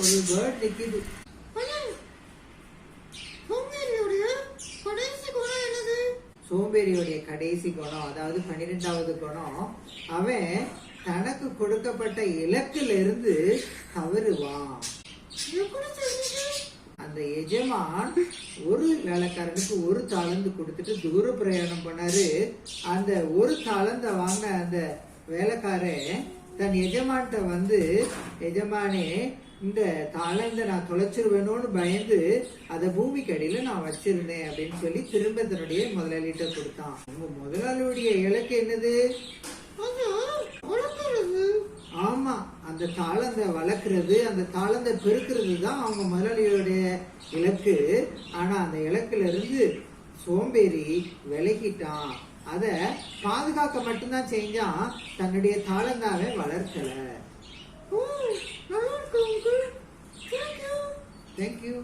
ஒரு பேர்ட் நிக்குது. சோம்பேறியோடைய கடைசி குணம் அதாவது பன்னிரெண்டாவது குணம். அவன் தனக்கு கொடுக்கப்பட்ட இலக்குல இருந்து தவறுவான் அந்த எஜமான் ஒரு வேலைக்காரனுக்கு ஒரு தாளந்து கொடுத்துட்டு தூர பிரயாணம் பண்ணாரு. அந்த ஒரு தாளந்த வாங்கின அந்த வேலைக்காரன் தன் எஜமான்கிட்ட வந்து எஜமானே இந்த தாளந்த நான் தொலைச்சிருவேணும்னு பயந்து அதை பூமிக்கு அடியில நான் வச்சிருந்தேன் அப்படின்னு சொல்லி திரும்ப தன்னுடைய முதலாளிகிட்ட கொடுத்தான். உங்க முதலாளியுடைய இலக்கு என்னது? ஆமா அந்த தாளந்த வளர்க்கறது அந்த தாளந்த பெருக்கிறது தான் அவங்க முதலாளியோடைய இலக்கு. ஆனா அந்த இலக்குல இருந்து சோம்பேறி விலகிட்டான். அத பாதுகாக்க மட்டும்தான் செஞ்சான் தன்னுடைய தாளந்தாவை வளர்க்கல. தேங்க்யூ